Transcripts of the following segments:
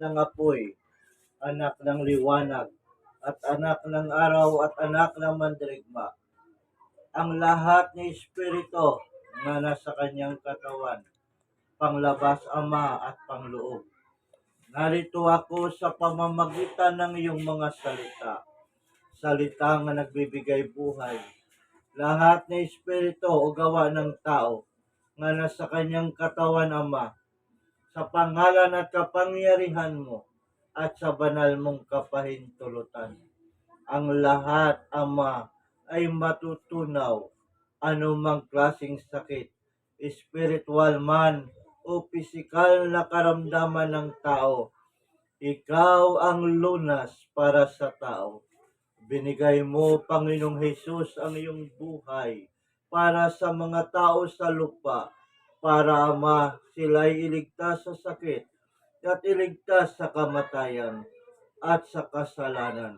ng apoy, anak ng liwanag, at anak ng araw at anak ng mandirigma. Ang lahat ni Espiritu na nasa kanyang katawan, panglabas ama at pangloob. Narito ako sa pamamagitan ng iyong mga salita, salita nga nagbibigay buhay. Lahat ng Espiritu o gawa ng tao nga nasa kanyang katawan ama, sa pangalan at kapangyarihan mo at sa banal mong kapahintulutan. Ang lahat, Ama, ay matutunaw anumang klasing sakit, spiritual man o pisikal na karamdaman ng tao. Ikaw ang lunas para sa tao. Binigay mo, Panginoong Hesus, ang iyong buhay para sa mga tao sa lupa, para Ama, sila'y iligtas sa sakit at iligtas sa kamatayan at sa kasalanan.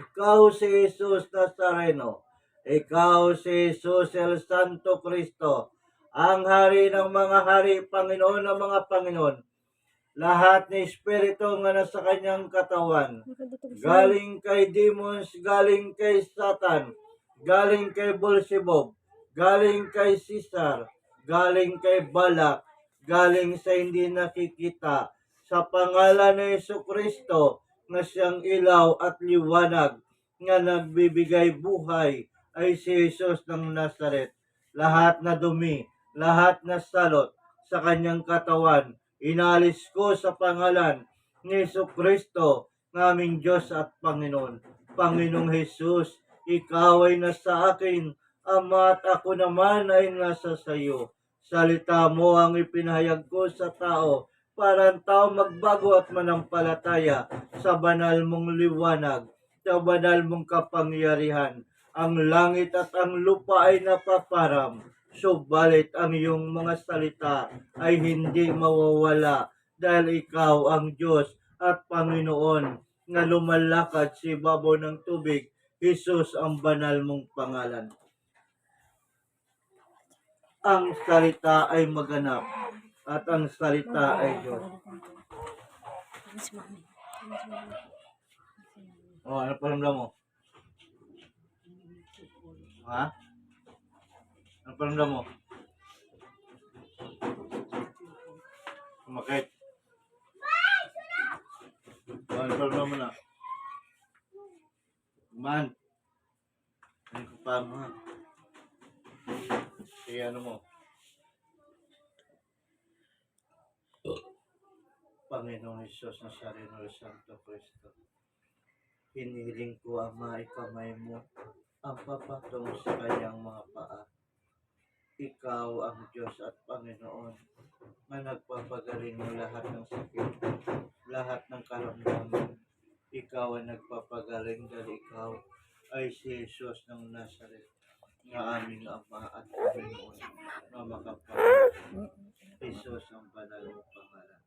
Ikaw si Jesus Nazareno, ikaw si Jesus el Santo Cristo, ang hari ng mga hari, Panginoon ng mga Panginoon. Lahat ni Espiritu nga nasa kanyang katawan, galing kay demons, galing kay Satan, galing kay Beelzebub, galing kay Caesar, galing kay Balak, galing sa hindi nakikita, sa pangalan ni Yesu Kristo na siyang ilaw at liwanag nga nagbibigay buhay ay si Jesus ng Nazaret. Lahat na dumi, lahat na salot sa kanyang katawan, inalis ko sa pangalan ni Yesu Kristo, ng aming Diyos at Panginoon. Panginoong Jesus, ikaw ay nasa akin, Ama at ako naman ay nasa sayo. Salita mo ang ipinahayag ko sa tao para ang tao magbago at manampalataya sa banal mong liwanag, sa banal mong kapangyarihan. Ang langit at ang lupa ay napaparam, subalit ang iyong mga salita ay hindi mawawala dahil ikaw ang Diyos at Panginoon na lumalakad sa ibabaw ng tubig. Jesus ang banal mong pangalan. Ang salita ay maganap at ang salita ay Diyos. Mami. Oh, ano paramdam mo? Ha? Ano paramdam mo? Sumakit. Oh, ano paramdam mo na? Man. Ano ko pa mo ha? Sige, ano mo? Panginoong Isos na Sarino Santo Cristo. Hinihiling ko, Ama, ikamay mo ang papatong sa kanyang mga paa. Ikaw ang Diyos at Panginoon na nagpapagaling mo lahat ng sakit, lahat ng karamdaman. Ikaw ang nagpapagaling dahil ikaw ay si Jesus ng Nazaret na aming Ama at Panginoon na makapagaling. Jesus ang banal mong pangalan.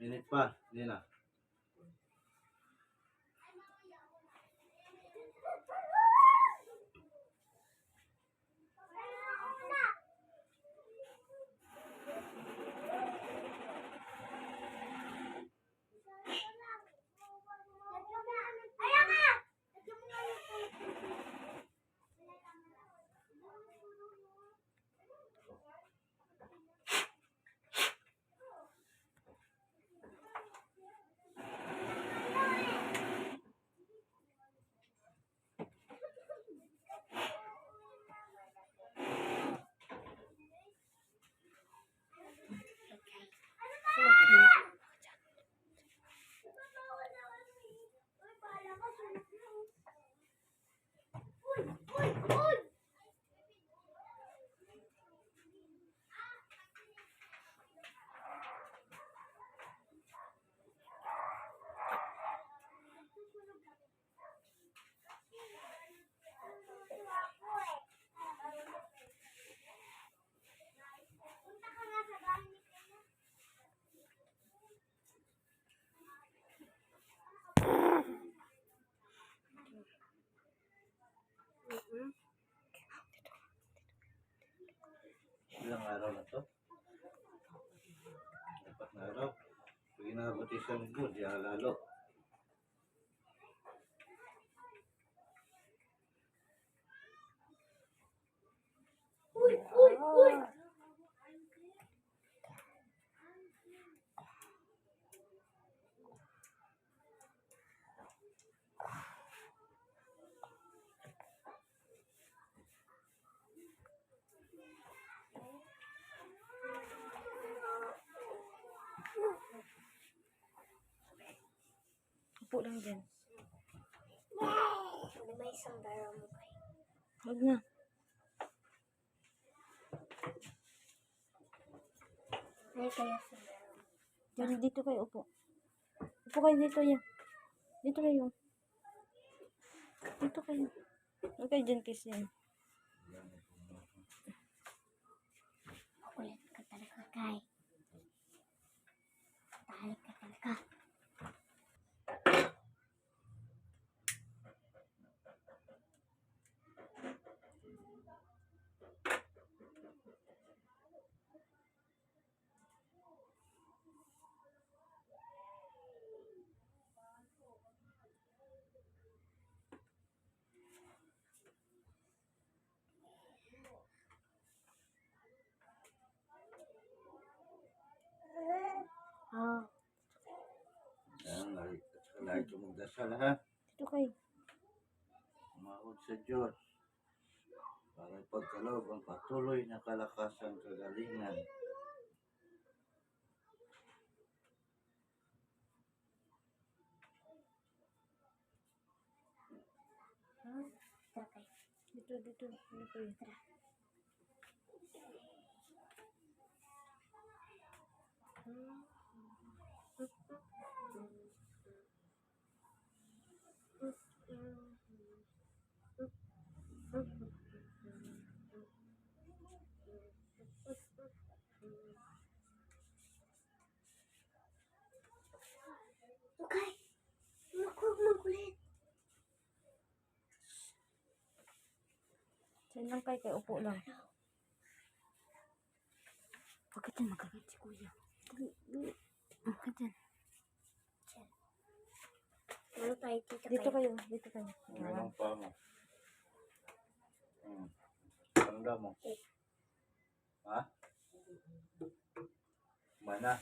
Minute pa, hindi na. Mm-hmm. Ilang araw na to? Dapat na araw. Pag inaabot isang buwan, di halalo. Upo lang dyan. Ano may isang barang mo kayo? Huwag na. Ay, kaya sa barang. Diyan, dito kayo upo. Upo kayo dito yan. Dito kayo. Dito kayo. Huwag kayo dyan kasi. Makulit ka talaga, Kai. Oh, Yan, lagi, lagi ka magdasal ha. Dito kayo. Umahod sa Diyos. Para ipagkaloob ang patuloy na kalakasan kagalingan. tara kayo. Dito, dito. Dito kayo. Lang kayo. Kayo upo lang. Huwag ka dyan. Magagat si kuya. Huwag ka dyan. Ano tayo dito, Dito kayo? Dito kayo. Ganun pa mo. Hmm. Ano mo? Ha? Mana?